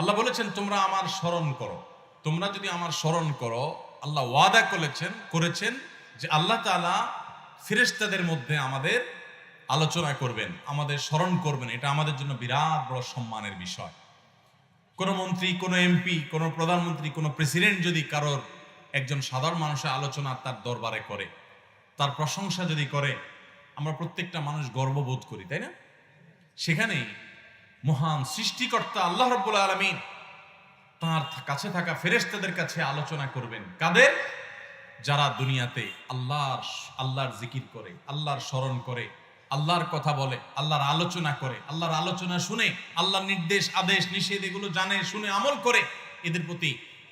আল্লাহ বলেছেন, তোমরা আমার স্মরণ করো। তোমরা যদি আমার স্মরণ করো, আল্লাহ ওয়াদা করেছেন করেছেন যে আল্লাহ তাআলা ফেরেশতাদের মধ্যে আমাদের আলোচনা করবেন, আমাদের স্মরণ করবেন। এটা আমাদের জন্য বিরাট বড় সম্মানের বিষয়। কোনো মন্ত্রী, কোনো এমপি, কোনো প্রধানমন্ত্রী, কোনো প্রেসিডেন্ট যদি কারোর একজন সাধারণ মানুষের আলোচনা তার দরবারে করে, তার প্রশংসা যদি করে, আমরা প্রত্যেকটা মানুষ গর্ববোধ করি, তাই না? সেখানে মহান সৃষ্টিকর্তা আল্লাহ রব্বুল আলমিন তার কাছে থাকা ফেরেশতাদের কাছে আলোচনা করবেন। কাদের? যারা দুনিয়াতে আল্লাহর আল্লাহর জিকির করে, আল্লাহর স্মরণ করে, আল্লাহর কথা বলে, আল্লাহর আলোচনা করে, আল্লাহর আলোচনা শুনে, আল্লাহর নির্দেশ, আদেশ, নিষেধ এগুলো জানে, শুনে, আমল করে, এদের প্রতি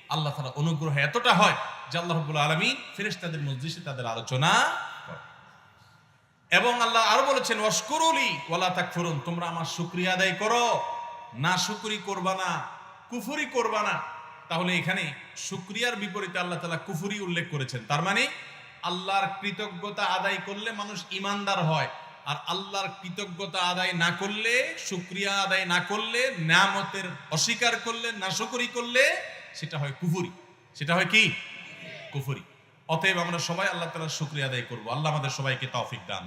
আল্লাহ তাআলা অনুগ্রহ এতটা হয় যে আল্লাহ রব্বুল আলমী ফেরেশতাদের মজলিসে তাদের আলোচনা এবং আল্লাহ আরও বলেছেন অস্করুলি ওয়ালা তাকফুরুন তোমরা আমার শুকরিয়া আদায় করো। না শুকরি করবা না, কুফুরি করবা না। তাহলে এখানে শুক্রিয়ার বিপরীতে আল্লাহ তালা কুফুরি উল্লেখ করেছেন। তার মানে আল্লাহর কৃতজ্ঞতা আদায় করলে মানুষ ইমানদার হয়, আর আল্লাহর কৃতজ্ঞতা আদায় না করলে, শুক্রিয়া আদায় না করলে নামতের অস্বীকার করলে, না শুকরি করলে, সেটা হয় কুফুরি। সেটা হয় কি? কুফুরি। অতএব আমরা সবাই আল্লাহ তালার শুক্রিয়া আদায় করব। আল্লাহ আমাদের সবাইকে তৌফিক দান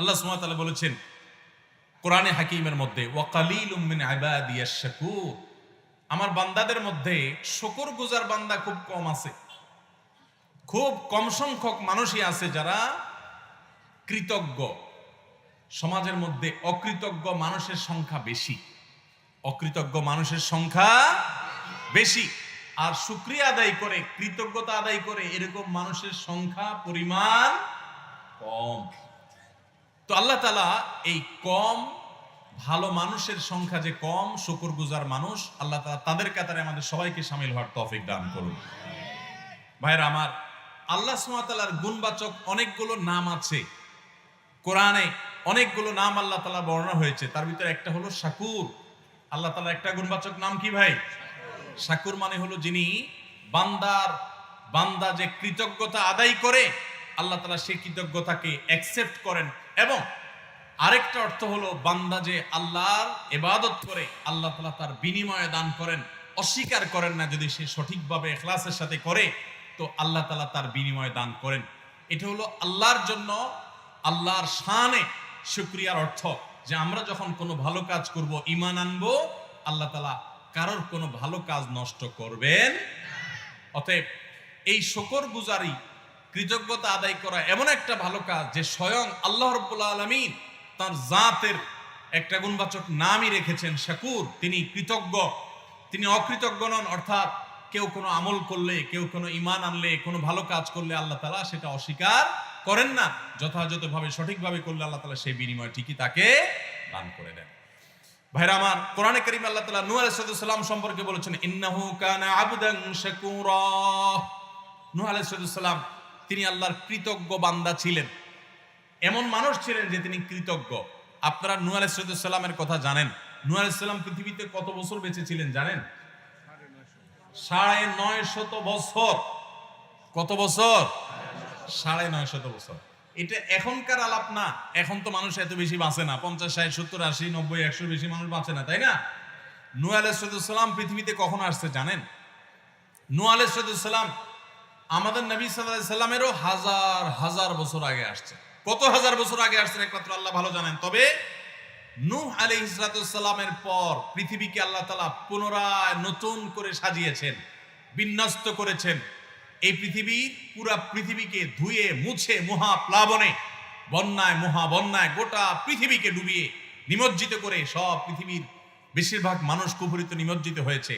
আল্লাহ ওয়া বলেছেন, কোরআনে হাকিমের মধ্যে আমার বান্দাদের মধ্যে শকর গুজার বান্দা খুব কম আছে। খুব কম সংখ্যক মানুষই আছে যারা কৃতজ্ঞ। সমাজের মধ্যে অকৃতজ্ঞ মানুষের সংখ্যা বেশি। অকৃতজ্ঞ মানুষের সংখ্যা বেশি। আর শুক্রিয়া আদায় করে, কৃতজ্ঞতা আদায় করে এরকম মানুষের সংখ্যা, পরিমাণ কম। তো আল্লাহ তালা এই কম, ভালো মানুষের সংখ্যা যে কম শুকুর গুজার মানুষ, আল্লাহ তালা তাদের কাতারে আমাদের সবাইকে সামিল হওয়ার তফিক দান করুন। ভাইরা আমার, আল্লাহ সুমাতালার গুণবাচক অনেকগুলো নাম আছে। কোরআনে অনেকগুলো নাম আল্লাহ তালা বর্ণনা হয়েছে। তার ভিতরে একটা হলো শাকুর। আল্লাহ তালা একটা গুণবাচক নাম কি ভাই? শাকুর মানে হলো যিনি বান্দার, বান্দা যে কৃতজ্ঞতা আদায় করে, আল্লাহ তালা সেই কৃতজ্ঞতাকে অ্যাকসেপ্ট করেন এবং আরেকটা অর্থ হলো, বান্দা যে আল্লাহর এবাদত করে, আল্লাহ তালা তার বিনিময়ে দান করেন, অস্বীকার করেন না যদি সে সঠিকভাবে এখলাসের সাথে করে, তো আল্লাহ তালা তার বিনিময়ে দান করেন। এটা হলো আল্লাহর জন্য, আল্লাহর শানে শুক্রিয়ার অর্থ যে আমরা যখন কোনো ভালো কাজ করব ইমান আনব, আল্লাহ তালা কারোর কোনো ভালো কাজ নষ্ট করবেন অতএব এই শকর গুজারি কৃতজ্ঞতা আদায় করা এমন একটা ভালো কাজ যে স্বয়ং আল্লাহ রব্বুল আলমিন তার জাতের একটা গুণবাচক নামই রেখেছেন শাকুর। তিনি কৃতজ্ঞ। তিনি অকৃতজ্ঞ নন, অর্থাৎ কেউ কোনো আমল করলে, কেউ কোনো ইমান আনলে, কোনো ভালো কাজ করলে আল্লাহ তালা সেটা অস্বীকার করেন না। যথাযথভাবে, সঠিকভাবে করলে আল্লাহ তালা সেই বিনিময় ঠিকই তাকে দান করে দেন। ভাইরা আমার, কোরআনে করিম আল্লাহ তালা নূহ আলাইহিস সম্পর্কে বলেছেন, ইন্নাহু কানা আবদান শাকুরা। নূহ আলাইহিস সালাম তিনি আল্লাহর কৃতজ্ঞ বান্দা ছিলেন। এমন মানুষ ছিলেন যে তিনি কৃতজ্ঞ। আপনারা নূহ আলাইহিস সালামের কথা জানেন। নূহ আলাইহিস পৃথিবীতে কত বছর বেঁচে ছিলেন জানেন? সাড়ে নয় শত বছর। কত বছর? সাড়ে নয় শত বছর। এটা এখনকার আলাপ না। এখন তো মানুষ এত বেশি বাঁচে না। পঞ্চাশ, ষাট, সত্তর, আশি, নব্বই একশো বেশি মানুষ বাঁচে না, তাই না? নু আলাইসালাম পৃথিবীতে কখন আসছে জানেন? নু আলাইসালাম আমাদের নবী সাল্লাহ সাল্লামেরও হাজার হাজার বছর আগে আসছে। কত হাজার বছর আগে আসছেন একমাত্র আল্লাহ ভালো জানেন। তবে নূহ আলী ইসলাতামের পর পৃথিবীকে আল্লাহ তালা পুনরায় নতুন করে সাজিয়েছেন, বিন্যস্ত করেছেন। এই পৃথিবীর পুরা পৃথিবীকে ধুয়ে, মুছে মহা প্লাবনে বন্যায় মহা বন্যায় গোটা পৃথিবীকে ডুবিয়ে নিমজ্জিত করে সব পৃথিবীর বেশিরভাগ মানুষ কুপুরিত নিমজ্জিত হয়েছে।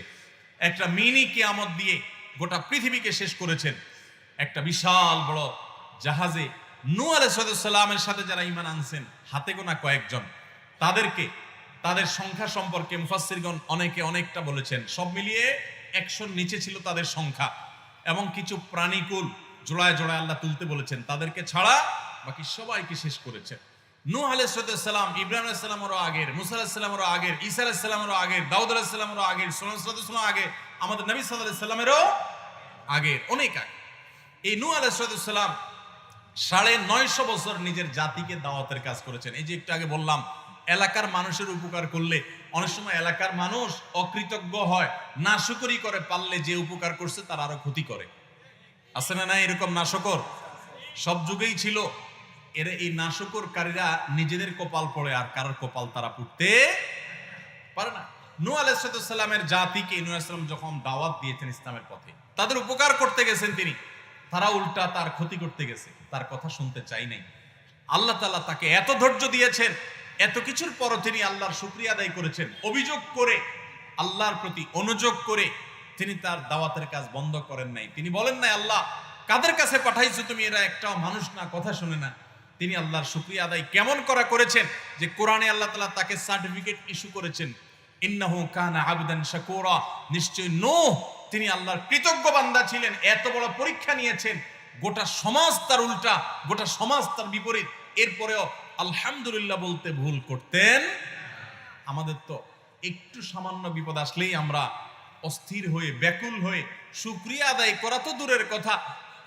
একটা মিনি কেয়ামত দিয়ে গোটা পৃথিবীকে শেষ করেছেন একটা বিশাল বড় জাহাজে। নু আলাইসালামের সাথে যারা ইমান আনছেন, হাতে গোনা কয়েকজন। তাদেরকে, তাদের সংখ্যা সম্পর্কে মুফাসসিরগণ অনেকে অনেকটা বলেছেন। সব মিলিয়ে একশোর নিচে ছিল তাদের সংখ্যা। এবং কিছু প্রাণীকুল জোড়ায় জোড়ায় আল্লাহ তুলতে বলেছেন। তাদেরকে ছাড়া বাকি সবাইকে শেষ করেছেন। নূহ আলাইসালাম ইব্রাহিম আলাইসালামেরও আগের, মুসা আলাইসালামেরও আগের, ঈসা আলাইসালামেরও আগের, দাউদ আলাইসালামেরও আগের সোনাম আগের। আমাদের নবী সাল্লাহ সাল্লামেরও আগের, অনেক আগে। এই নূহ আলাইসালাম সাড়ে নয়শো বছর নিজের জাতিকে দাওয়াতের কাজ করেছেন। এই যে একটু আগে বললাম, এলাকার মানুষের উপকার করলে, অনেক সময় এলাকার মানুষ অকৃতজ্ঞ হয়, নাশকরি করে, পারলে যে উপকার করছে তার আরও ক্ষতি করে। আছে না না এরকম নাশকর? সব যুগেই ছিল। এর এই নাশকরকারীরা নিজেদের কপাল পড়ে আর কারোর কপাল তারা পুড়তে পারে না। নূহ আলাইহিসসালামের জাতিকে নূহ আলাইহিসসালাম যখন দাওয়াত দিয়েছেন ইসলামের পথে তাদের উপকার করতে গেছেন তিনি। তারা উল্টা তার ক্ষতি করতে গেছে, তার কথা শুনতে চাই নাই। আল্লাহ তাআলা তাকে এত ধৈর্য দিয়েছেন, এত কিছুর পরও তিনি আল্লাহর শুকরিয়া আদায় করেছেন। অভিযোগ করে, আল্লাহর প্রতি অনুযোগ করে তিনি তার দাওয়াতের কাজ বন্ধ করেন নাই। তিনি বলেন নাই, আল্লাহ, কাদের কাছে পাঠাইছো তুমি? এরা একটাও মানুষ না, কথা শুনে না। তিনি আল্লাহর শুকরিয়া আদায় কেমন করা করেছেন যে কোরআনে আল্লাহ তাআলা তাকে সার্টিফিকেট ইস্যু করেছেন, ইন্নাহু কানা আবদান শাকুরা। নিশ্চয় নূহ তিনি আল্লাহর কৃতজ্ঞ বান্দা ছিলেন, এত বড় পরীক্ষা নিয়েছেন, গোটা সমাজ তার উল্টা, গোটা সমাজ তার বিপরীত। এরপরেও আলহামদুলিল্লাহ বলতে ভুল করতেন। আমাদের তো একটু সামান্য বিপদ আসলেই আমরা অস্থির হয়ে, ব্যাকুল হয়ে শুক্রিয়া আদায় করা তো দূরের কথা,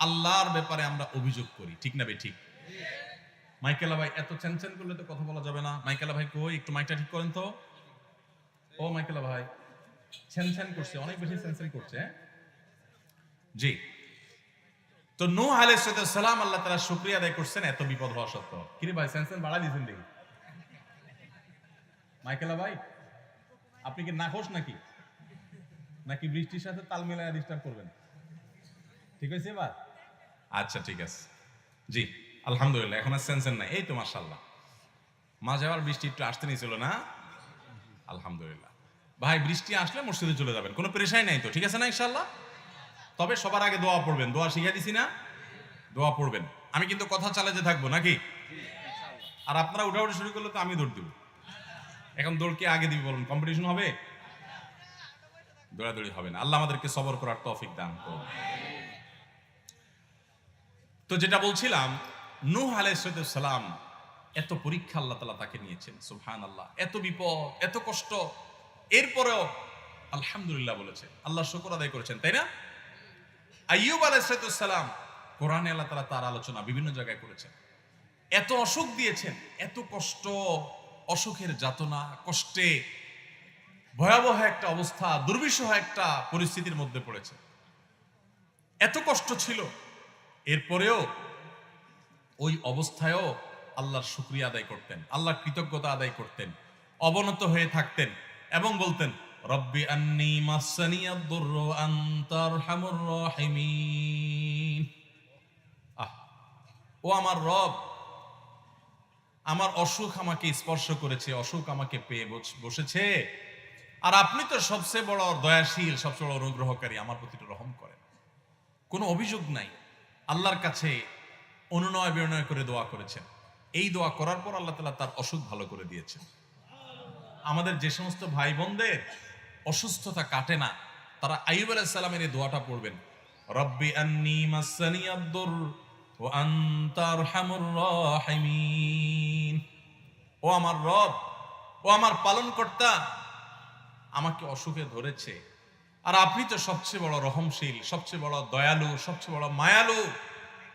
আল্লাহর ব্যাপারে আমরা অভিযোগ করি, ঠিক না বে ঠিক। মাইকেলা ভাই, এত চ্যানচ্যান করলে তো কথা বলা যাবে না। মাইকেলা ভাই কই? একটু মাইকটা ঠিক করেন তো। ও মাইকেলা ভাই। করছে অনেক বেশি করছে? জি। তো নূহ আলাইহিস সালাম আল্লাহ তাআলা শুকরিয়া আদায় করছেন এত বিপদ হওয়া সত্ত্বেও। ভাই বাড়া দিয়েছেন দেখি। মাইকেলা ভাই আপনি কি নাখোশ নাকি? নাকি বৃষ্টির সাথে তাল মিলায় ডিস্টার্ব করবেন? ঠিক আছে এবার? আচ্ছা ঠিক আছে। জি আলহামদুলিল্লাহ এখন আর সেন্সেন নাই। এই তো মাঝে আবার বৃষ্টি একটু আসতে নিয়েছিল না? আলহামদুলিল্লাহ। ভাই, বৃষ্টি আসলে মসজিদে চলে যাবেন। কোনো পেরেশাই নাই তো, ঠিক আছে না ইনশাল্লাহ তবে সবার আগে দোয়া পড়বেন, দোয়া শিখিয়ে দিছি না? দোয়া পড়বেন। আমি কিন্তু কথা চালাতে থাকব নাকি? আর আপনারা উঠাউঠি শুরু করলে তো আমি দৌড় দিব। এখন দৌড় কে আগে দিবি বলুন কম্পিটিশন হবে? দৌড়াদৌড়ি হবে না। আল্লাহ আমাদেরকে সবর করার তৌফিক দান করুন। তো যেটা বলছিলাম, নূহ আলাইসালাম এত পরীক্ষা আল্লাহ তালা তাকে নিয়েছেন সুবহান আল্লাহ এত বিপদ, এত কষ্ট এরপরেও আলহামদুলিল্লাহ বলেছে, আল্লাহ শুকর আদায় করেছেন, তাই না? আইয়ুব আলাইসালাম কোরআনে আল্লাহ তালা তার আলোচনা বিভিন্ন জায়গায় করেছেন। এত অসুখ দিয়েছেন, এত কষ্ট, অসুখের যাতনা, কষ্টে ভয়াবহ একটা অবস্থা, দুর্বিষহ একটা পরিস্থিতির মধ্যে পড়েছে। এত কষ্ট ছিল, এরপরেও ওই অবস্থায়ও আল্লাহর শুক্রিয়া আদায় করতেন, আল্লাহর কৃতজ্ঞতা আদায় করতেন, অবনত হয়ে থাকতেন। এবং বলতেন, রব্বি আন্নি মাসানিয়াদ দুররু আনতার হামুর রাহিমিন। ও আমার রব, আমার অসুখ আমাকে স্পর্শ করেছে, অসুখ আমাকে পেয়ে বসেছে। আর আপনি তো সবচেয়ে বড় দয়াশীল, সবচেয়ে বড় অনুগ্রহকারী, আমার প্রতি রহম করেন। কোনো অভিযোগ নাই। আল্লাহর কাছে অনুনয় বিনয় করে দোয়া করেছেন। এই দোয়া করার পর আল্লাহ তালা তার অসুখ ভালো করে দিয়েছেন। আমাদের যে সমস্ত ভাই বোনদের অসুস্থতা কাটে না, তারা আইব আলাইসালামের এই দোয়াটা পড়বেন। রব্বি আন্নি মাসানি আব্দুর ও আন্তার রাহিমিন। ও আমার রব, ও আমার পালন কর্তা আমাকে অসুখে ধরেছে। আর আপনি তো সবচেয়ে বড় রহমশীল, সবচেয়ে বড় দয়ালু, সবচেয়ে বড় মায়ালু।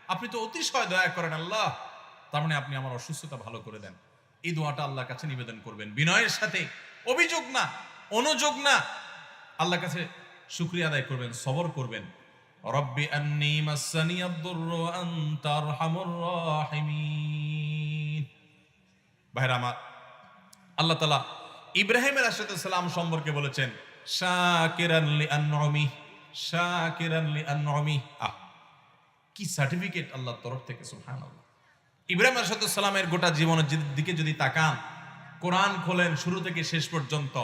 আপনি তো অতিশয় দয়া করেন আল্লাহ। তার মানে আপনি আমার অসুস্থতা ভালো করে দেন। এই দোয়াটা আল্লাহর কাছে নিবেদন করবেন। বিনয়ের সাথে, অভিযোগ না, অনুযোগ না। আল্লাহর কাছে শুক্রিয়া আদায় করবেন, সবর করবেন। রব্বি আন্নি মাসানি আদ-দুররু ওয়া আনতা আরহামুর রাহিমিন। ভাইরা আমার, আল্লাহ তালা ইব্রাহিমের সালাম সম্পর্কে বলেছেন, শাকিরান লি আনউমি শাকিরান লি আনউমি আহ, কি সার্টিফিকেট আল্লাহর তরফ থেকে, সুবহানাল্লাহ। ইব্রাহিম সালামের গোটা জীবনের দিকে যদি তাকান, কোরআন খোলেন শুরু থেকে শেষ পর্যন্ত।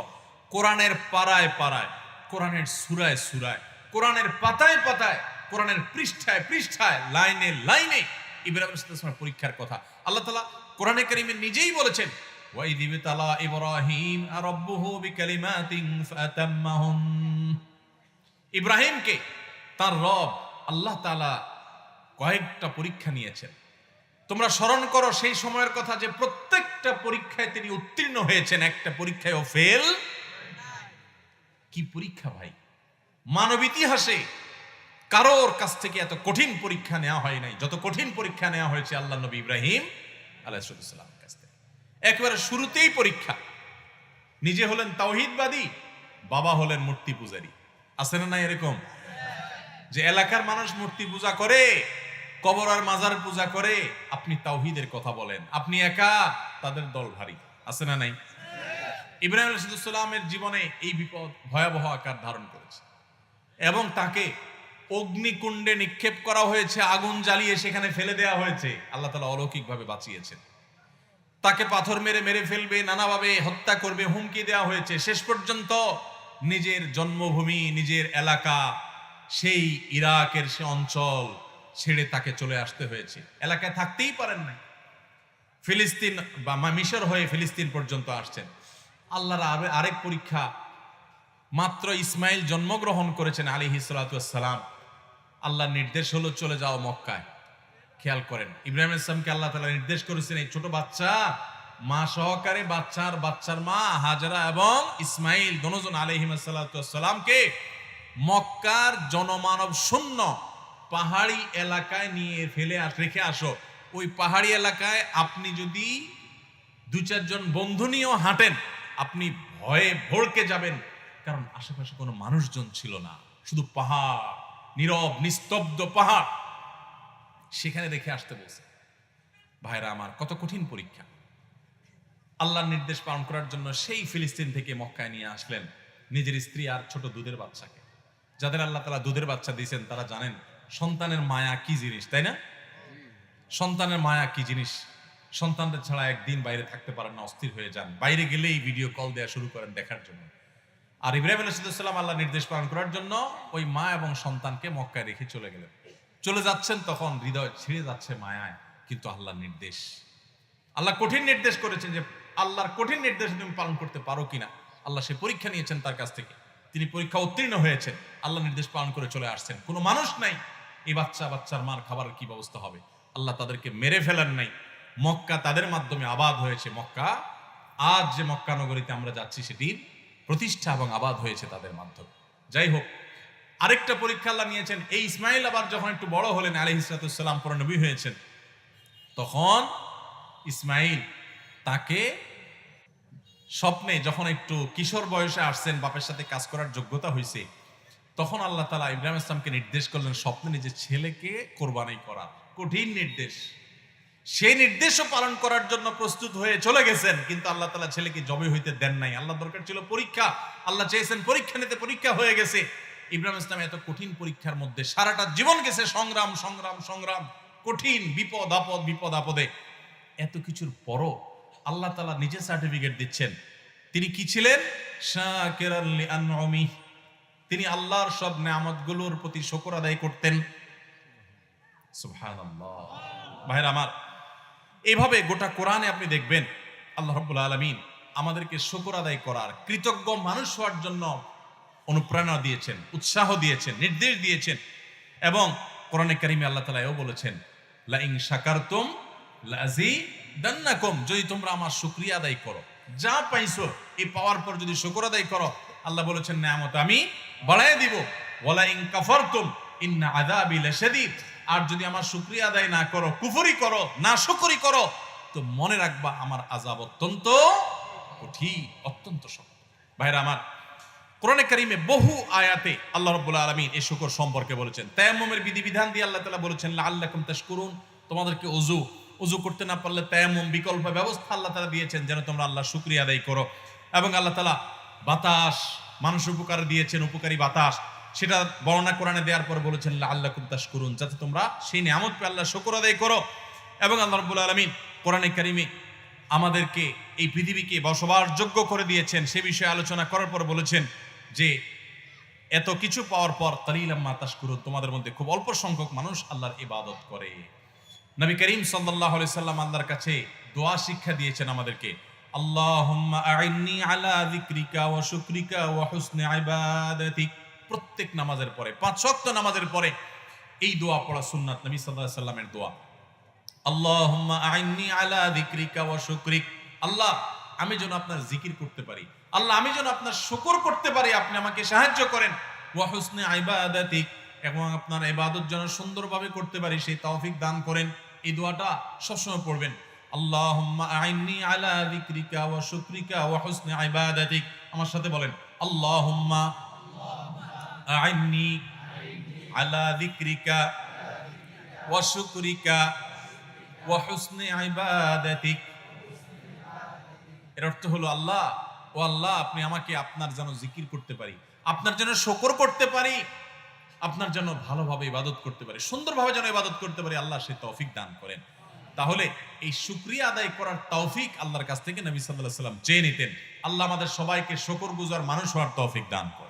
কোরআনের পাড়ায় পাড়ায়, কোরআনের সুরায় সুরায়, কোরআনের পাতায় পাতায়, কোরআনের পৃষ্ঠায় পৃষ্ঠায়, লাইনে লাইনে ইব্রাহিম পরীক্ষার কথা। আল্লাহ তালা কোরআনে কারিমে নিজেই বলেছেন ইব্রাহিমকে তার রব আল্লাহ কয়েকটা পরীক্ষা নিয়েছেন। তোমরা স্মরণ করো সেই সময়ের কথা যে প্রত্যেকটা পরীক্ষায় তিনি উত্তীর্ণ হয়েছেন। একটা পরীক্ষায় ফেল কি পরীক্ষা ভাই? মানব ইতিহাসে কারোর কাছ থেকে এত কঠিন পরীক্ষা নেওয়া হয় নাই। যত কঠিন পরীক্ষা নেওয়া হয়েছে আল্লাহ নবী ইব্রাহিম আলাইসালামের কাছ থেকে। একেবারে শুরুতেই পরীক্ষা। নিজে হলেন তাওহিদবাদী, বাবা হলেন মূর্তি পূজারী। আছে না এরকম? যে এলাকার মানুষ মূর্তি পূজা করে কবর আর মাজার পূজা করে আপনি তাওহিদের কথা বলেন। আপনি একা তাদের দল ভারী আছে না নাই? ইব্রাহিম আলাইসালামের জীবনে এই বিপদ ভয়াবহ আকার ধারণ করেছে। এবং তাকে অগ্নিকুণ্ডে নিক্ষেপ করা হয়েছে, আগুন জ্বালিয়ে সেখানে ফেলে দেওয়া হয়েছে। আল্লাহ তালা অলৌকিকভাবে বাঁচিয়েছেন। তাকে পাথর মেরে মেরে ফেলবে, নানাভাবে হত্যা করবে, হুমকি দেওয়া হয়েছে। শেষ পর্যন্ত নিজের জন্মভূমি, নিজের এলাকা, সেই ইরাকের সে অঞ্চল ছেড়ে তাকে চলে আসতে হয়েছে। এলাকায় থাকতেই পারেন নাই। ফিলিস্তিন বা মিশর হয়ে ফিলিস্তিন পর্যন্ত আসছেন। আল্লাহর আরে- আরেক পরীক্ষা মাত্র ইসমাইল জন্মগ্রহণ করেছেন আলী হিসালাম আল্লাহর নির্দেশ হলো চলে যাও মক্কায়। খেয়াল করেন। ইব্রাহিম ইসলামকে আল্লাহ তালা নির্দেশ করেছেন এই ছোট বাচ্চা, মা সহকারে বাচ্চার বাচ্চার মা হাজারা এবং ইসমাইল, দনোজন আলহিমাসাল্লামকে মক্কার জনমানব শূন্য পাহাড়ি এলাকায় নিয়ে ফেলে রেখে আসো। ওই পাহাড়ি এলাকায় আপনি যদি দু চারজন বন্ধু নিয়েও হাঁটেন, আপনি ভয়ে ভড়কে যাবেন। কারণ আশেপাশে কোনো মানুষজন ছিল না। শুধু পাহাড়, নীরব, নিস্তব্ধ পাহাড়। সেখানে রেখে আসতে বলছে, ভাইরা, আমার কত কঠিন পরীক্ষা। আল্লাহর নির্দেশ পালন করার জন্য সেই ফিলিস্তিন থেকে মক্কায় নিয়ে আসলেন নিজের স্ত্রী আর ছোট দুধের বাচ্চাকে। যাদের আল্লাহ তালা দুধের বাচ্চা দিয়েছেন, তারা জানেন সন্তানের মায়া কি জিনিস, তাই না? সন্তানের মায়া কি জিনিস? সন্তানদের ছাড়া একদিন বাইরে থাকতে পারেন না, অস্থির হয়ে যান। বাইরে গেলেই ভিডিও কল দেওয়া শুরু করেন দেখার জন্য। আর ইব্রাহিম আলাইসাল্লাম আল্লাহ নির্দেশ পালন করার জন্য ওই মা এবং সন্তানকে মক্কায় রেখে চলে গেলেন। চলে যাচ্ছেন তখন হৃদয় ছিঁড়ে যাচ্ছে মায়ায়, কিন্তু আল্লাহর নির্দেশ। আল্লাহ কঠিন নির্দেশ করেছেন যে, আল্লাহর কঠিন নির্দেশ তুমি পালন করতে পারো কিনা আল্লাহ সে পরীক্ষা নিয়েছেন তার কাছ থেকে। তিনি পরীক্ষা উত্তীর্ণ হয়েছেন। আল্লাহ নির্দেশ পালন করে চলে আসছেন। কোনো মানুষ নাই। এই বাচ্চা বাচ্চার মার খাবারের কি ব্যবস্থা হবে? আল্লাহ তাদেরকে মেরে ফেলার নাই। মক্কা তাদের মাধ্যমে আবাদ হয়েছে মক্কা। আজ যে মক্কা নগরীতে আমরা যাচ্ছি সেটির প্রতিষ্ঠা এবং আবাদ হয়েছে তাদের মাধ্যমে। যাই হোক, আরেকটা পরীক্ষা আল্লাহ নিয়েছেন। এই ইসমাইল আবার যখন একটু বড় হলেন আলহ ইসরাতুসাল্লাম পরে নবী হয়েছেন, তখন ইসমাইল তাকে স্বপ্নে যখন একটু কিশোর বয়সে আসছেন, বাপের সাথে কাজ করার যোগ্যতা হয়েছে তখন আল্লাহ তালা ইব্রাহিম ইসলামকে নির্দেশ করলেন স্বপ্নে নিজের ছেলেকে কোরবানি করা কঠিন নির্দেশ। সেই নির্দেশও পালন করার জন্য প্রস্তুত হয়ে চলে গেছেন, কিন্তু আল্লাহ তালা ছেলেকে জবে হইতে দেন নাই। আল্লাহ দরকার ছিল পরীক্ষা। আল্লাহ চেয়েছেন পরীক্ষা নিতে, পরীক্ষা হয়ে গেছে। ইব্রাহিম ইসলাম এত কঠিন পরীক্ষার মধ্যে সারাটা জীবন গেছে সংগ্রাম সংগ্রাম সংগ্রাম, কঠিন বিপদ, আপদ, বিপদ, আপদে। এত কিছুর পরও আল্লাহ তালা নিজে সার্টিফিকেট দিচ্ছেন। তিনি কি ছিলেন? লিআনউমি। তিনি আল্লাহর সব নেয়ামতগুলোর প্রতি শকর আদায় করতেন। ভাইরা আমার এইভাবে গোটা কোরআনে আপনি দেখবেন, আল্লাহ রব্বুল আলমিন আমাদেরকে শকর আদায় করার, কৃতজ্ঞ মানুষ হওয়ার জন্য অনুপ্রেরণা দিয়েছেন, উৎসাহ দিয়েছেন, নির্দেশ দিয়েছেন এবং কোরআনে কারিমে আল্লাহ তালা এও বলেছেন লাইং শাকারতুম লাজি দান্নাকুম যদি তোমরা আমার শুকরিয়া আদায় করো, যা পাইছো, এই পাওয়ার পর যদি শুকর আদায় করো, আল্লাহ বলেছেন নামত আমি বাড়াই দিব। ওয়ালা ইন কাফারতুম, ইন্না আযাবি লাশাদীদ। আর যদি আমার শুকরিয়া আদায় না করো, কুফরি করো, না শুকরি করো, তো মনে রাখবা আমার আযাব অত্যন্ত কঠিন, অত্যন্ত শক্ত। ভাইরা আমার, কোরআনে কারিমে বহু আয়াতে আল্লাহ রাব্বুল আলামিন এই শুকর সম্পর্কে বলেছেন। তায়াম্মুমের বিধিবিধান দিয়ে আল্লাহ তালা বলেছেন, লাআল্লাকুম করুন তোমাদেরকে ওযু ওযু করতে না পারলে তায়াম্মুম বিকল্প ব্যবস্থা আল্লাহ তালা দিয়েছেন, যেন তোমরা আল্লাহ শুকরিয়া আদায় করো। এবং আল্লাহ তালা বাতাস মানুষ উপকার দিয়েছেন, উপকারী বাতাস। সেটা বর্ণনা কোরআনে দেওয়ার পর বলেছেন আল্লাহ লাআল্লাকুম তাশকুরুন, যাতে তোমরা সেই নিয়ামত পেয়ে আল্লাহ শুকর আদায় করো। এবং আল্লাহ রাব্বুল আলামিন কোরআনে কারিমে আমাদেরকে এই পৃথিবীকে বসবাসযোগ্য করে দিয়েছেন। সে বিষয়ে আলোচনা করার পর বলেছেন যে, এত কিছু পাওয়ার পর তালিলাম মাতাস করুন তোমাদের মধ্যে খুব অল্প সংখ্যক মানুষ আল্লাহর ইবাদত করে। নবী করিম আলাইহি সাল্লাম আল্লাহর কাছে দোয়া শিক্ষা দিয়েছেন আমাদেরকে। আলা যিকরিকা ওয়া শুকরিকা ওয়া হুসনি ইবাদাতিক প্রত্যেক নামাজের পরে, পাঁচ ওয়াক্ত নামাজের পরে এই দোয়া পড়া সুন্নাত নবী সাল্লাল্লাহু সাল্লামের দোয়া। আল্লাহুম্মা আইন্নি আলা যিকরিকা ওয়া শুকরিক। আল্লাহ, আমি যেন আপনার জিকির করতে পারি। আল্লাহ, আমি যেন আপনার শুকর করতে পারি। আপনি আমাকে সাহায্য করেন। ওয়া হুসনি ইবাদাতিক এবং আপনার ইবাদত যেন সুন্দরভাবে করতে পারি, সেই তৌফিক দান করেন। এই দোয়াটা সবসময় পড়বেন। আল্লাহুম্মা আইন্নি আলা যিকরিকা ওয়া শুকরিকা ওয়া হুসনি ইবাদাতিক। আমার সাথে বলেন, আল্লাহুম্মা আইন্নি আলা যিকরিকা ওয়া শুকরিকা ওয়া হুসনি ইবাদাতিক। এর অর্থ হলো, আল্লাহ, ও আল্লাহ, আপনি আমাকে আপনার যেন জিকির করতে পারি, আপনার যেন শকর করতে পারি, আপনার যেন ভালোভাবে ইবাদত করতে পারি, সুন্দরভাবে যেন ইবাদত করতে পারি, আল্লাহ সে তৌফিক দান করেন। তাহলে এই শুক্রিয়া আদায় করার তৌফিক আল্লাহর কাছ থেকে নবী সাল্লাহ সাল্লাম চেয়ে নিতেন। আল্লাহ আমাদের সবাইকে শকর গুজার মানুষ হওয়ার তৌফিক দান করেন।